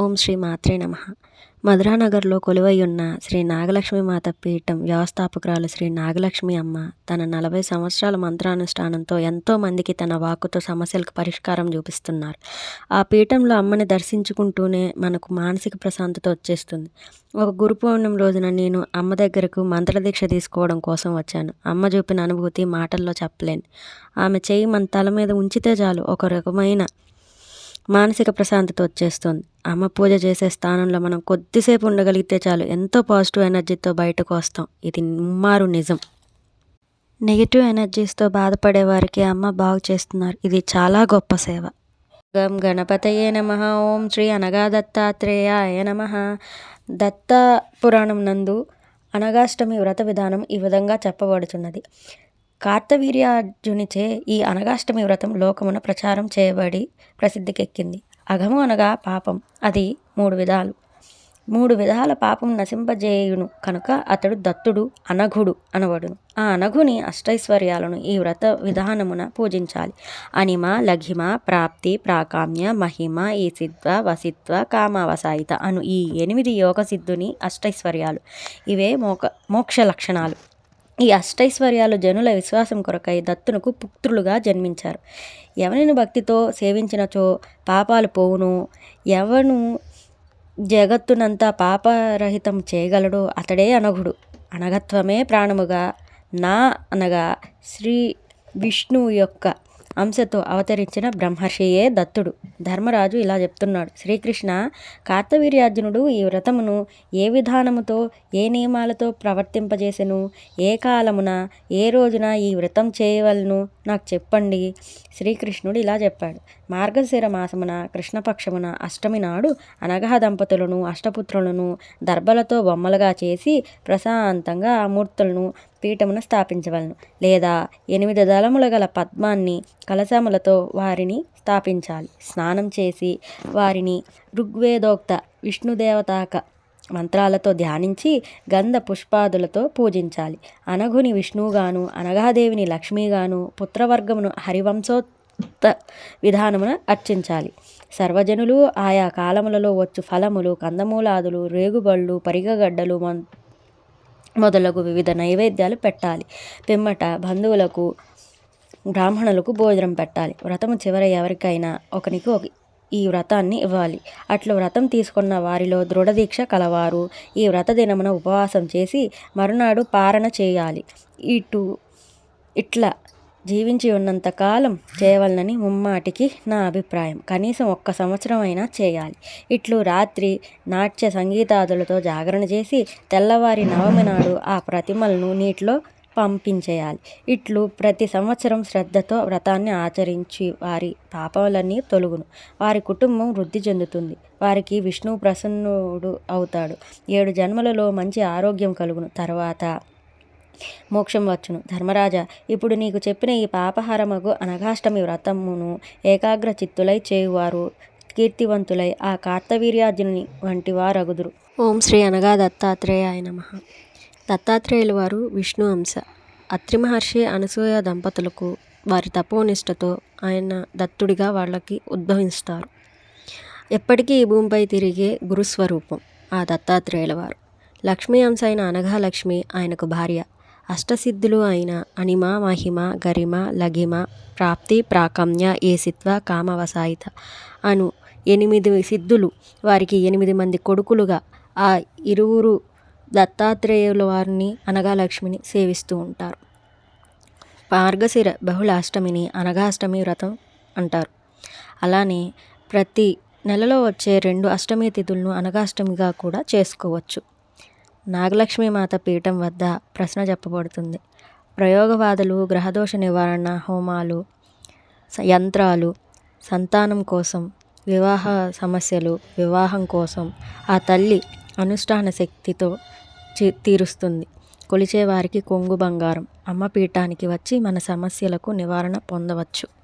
ఓం శ్రీ మాత్రే నమ. మధురానగర్లో కొలువై ఉన్న శ్రీ నాగలక్ష్మి మాత పీఠం వ్యవస్థాపకురాలు శ్రీ నాగలక్ష్మి అమ్మ తన నలభై సంవత్సరాల మంత్రానుష్ఠానంతో ఎంతోమందికి తన వాక్కుతో సమస్యలకు పరిష్కారం చూపిస్తున్నారు. ఆ పీఠంలో అమ్మని దర్శించుకుంటూనే మనకు మానసిక ప్రశాంతత వచ్చేస్తుంది. ఒక గురు పౌర్ణమి రోజున నేను అమ్మ దగ్గరకు మంత్రదీక్ష తీసుకోవడం కోసం వచ్చాను. అమ్మ చూపిన అనుభూతి మాటల్లో చెప్పలేను. ఆమె చేయి మన తల మీద ఉంచితే చాలు. ఒక రకమైన మానసిక ప్రశాంతత వచ్చేస్తుంది. అమ్మ పూజ చేసే స్థానంలో మనం కొద్దిసేపు ఉండగలిగితే చాలు ఎంతో పాజిటివ్ ఎనర్జీతో బయటకు వస్తాం. ఇది ముమ్మారు నిజం. నెగిటివ్ ఎనర్జీస్తో బాధపడే వారికి అమ్మ బాగు చేస్తున్నారు. ఇది చాలా గొప్ప సేవ. గం గణపతయే నమ. ఓం శ్రీ అనగా దత్తాత్రేయాయ నమ. దత్త పురాణం నందు అనగాష్టమి వ్రత విధానం ఈ విధంగా చెప్పబడుతున్నది కార్తవీర్యార్జునిచే ఈ అనగాష్టమి వ్రతం లోకమున ప్రచారం చేయబడి ప్రసిద్ధికెక్కింది. అఘము అనగా పాపం. అది మూడు విధాలు. మూడు విధాల పాపం నశింపజేయును కనుక అతడు దత్తుడు అనఘుడు అనబడును. ఆ అనఘుని అష్టైశ్వర్యాలను ఈ వ్రత విధానమున పూజించాలి. అనిమ లఘిమ ప్రాప్తి ప్రాకామ్య మహిమ ఈ వసిత్వ కామావసాయిత అను ఈ ఎనిమిది యోగ సిద్ధుని అష్టైశ్వర్యాలు. ఇవే మోక మోక్ష లక్షణాలు. ఈ అష్టైశ్వర్యాలు జనుల విశ్వాసం కొరకై దత్తునకు పుత్రులుగా జన్మించారు. ఎవరిని భక్తితో సేవించినచో పాపాలు పోవును? ఎవను జగత్తునంతా పాపరహితం చేయగలడో అతడే అనఘుడు. అనగత్వమే ప్రాణముగా నా అనగా శ్రీ విష్ణువు యొక్క అంశతో అవతరించిన బ్రహ్మర్షియే దత్తుడు. ధర్మరాజు ఇలా చెప్తున్నాడు. శ్రీకృష్ణ కార్తవీర్యార్జునుడు ఈ వ్రతమును ఏ విధానముతో ఏ నియమాలతో ప్రవర్తింపజేసెను? ఏ కాలమున ఏ రోజున ఈ వ్రతం చేయవలను? నాకు చెప్పండి. శ్రీకృష్ణుడు ఇలా చెప్పాడు. మార్గశిర మాసమున కృష్ణపక్షమున అష్టమి నాడు అనగహ దంపతులను అష్టపుత్రులను దర్భలతో బొమ్మలుగా చేసి ప్రశాంతంగా ఆ మూర్తులను పీఠమును స్థాపించవలను. లేదా ఎనిమిది దళముల గల పద్మాన్ని కలశములతో వారిని స్థాపించాలి. స్నానం చేసి వారిని ఋగ్వేదోక్త విష్ణుదేవతాక మంత్రాలతో ధ్యానించి గంధ పుష్పాదులతో పూజించాలి. అనఘుని విష్ణువుగాను అనగాదేవిని లక్ష్మిగాను పుత్రవర్గమును హరివంశోత్త విధానమున అర్చించాలి. సర్వజనులు ఆయా కాలములలో వచ్చు ఫలములు కందమూలాదులు రేగుబళ్ళు పరిగగడ్డలు మొదలగు వివిధ నైవేద్యాలు పెట్టాలి. పిమ్మట బంధువులకు బ్రాహ్మణులకు భోజనం పెట్టాలి. వ్రతము చివర ఎవరికైనా ఒకనికి ఒక ఈ వ్రతాన్ని ఇవ్వాలి. అట్లు వ్రతం తీసుకున్న వారిలో దృఢదీక్ష కలవారు. ఈ వ్రత దినమున ఉపవాసం చేసి మరునాడు పారణ చేయాలి. ఇటు ఇట్లా జీవించి ఉన్నంతకాలం చేయవలనని ముమ్మాటికి నా అభిప్రాయం. కనీసం ఒక్క సంవత్సరం అయినా చేయాలి. ఇట్లు రాత్రి నాట్య సంగీతాదులతో జాగరణ చేసి తెల్లవారి నవమి నాడు ఆ ప్రతిమలను నీటిలో పంపించేయాలి. ఇట్లు ప్రతి సంవత్సరం శ్రద్ధతో వ్రతాన్ని ఆచరించి వారి పాపాలన్నీ తొలుగును. వారి కుటుంబం వృద్ధి చెందుతుంది. వారికి విష్ణువు ప్రసన్నుడు అవుతాడు. ఏడు జన్మలలో మంచి ఆరోగ్యం కలుగును. తర్వాత మోక్షం వచ్చును. ధర్మరాజా ఇప్పుడు నీకు చెప్పిన ఈ పాపహారమగు అనఘాష్టమి వ్రతమును ఏకాగ్ర చిత్తులై చేయువారు కీర్తివంతులై ఆ కార్తవీర్యార్జునుని వంటి వారగుదురు. ఓం శ్రీ అనగా దత్తాత్రేయాయ నమ. దత్తాత్రేయుల వారు విష్ణు అంశ అత్రి మహర్షి అనసూయ దంపతులకు వారి తపోనిష్టతో ఆయన దత్తుడిగా వాళ్ళకి ఉద్భవిస్తారు. ఎప్పటికీ ఈ భూమిపై తిరిగే గురుస్వరూపం ఆ దత్తాత్రేయుల వారు. లక్ష్మీ అంశ అయిన అనఘాలక్ష్మి ఆయనకు భార్య. అష్టసిద్ధులు అయిన అనిమ మహిమ గరిమ లఘిమ ప్రాప్తి ప్రాకమ్య ఏసిత్వ కామవసాయిత అను ఎనిమిది సిద్ధులు. వారికి ఎనిమిది మంది కొడుకులుగా ఆ ఇరువురు దత్తాత్రేయుల వారిని అనగా లక్ష్మిని సేవిస్తూ ఉంటారు. మార్గశిర అనగా అనగాష్టమి వ్రతం అంటారు. అలానే ప్రతి నెలలో వచ్చే రెండు అష్టమి తిథులను అనగాష్టమిగా కూడా చేసుకోవచ్చు. నాగలక్ష్మి మాత పీఠం వద్ద ప్రశ్న చెప్పబడుతుంది. ప్రయోగవాదులు గ్రహదోష నివారణ హోమాలు యంత్రాలు సంతానం కోసం వివాహ సమస్యలు వివాహం కోసం ఆ తల్లి అనుష్ఠాన శక్తితో తీరుస్తుంది. కొలిచేవారికి కొంగు బంగారం. అమ్మ పీఠానికి వచ్చి మన సమస్యలకు నివారణ పొందవచ్చు.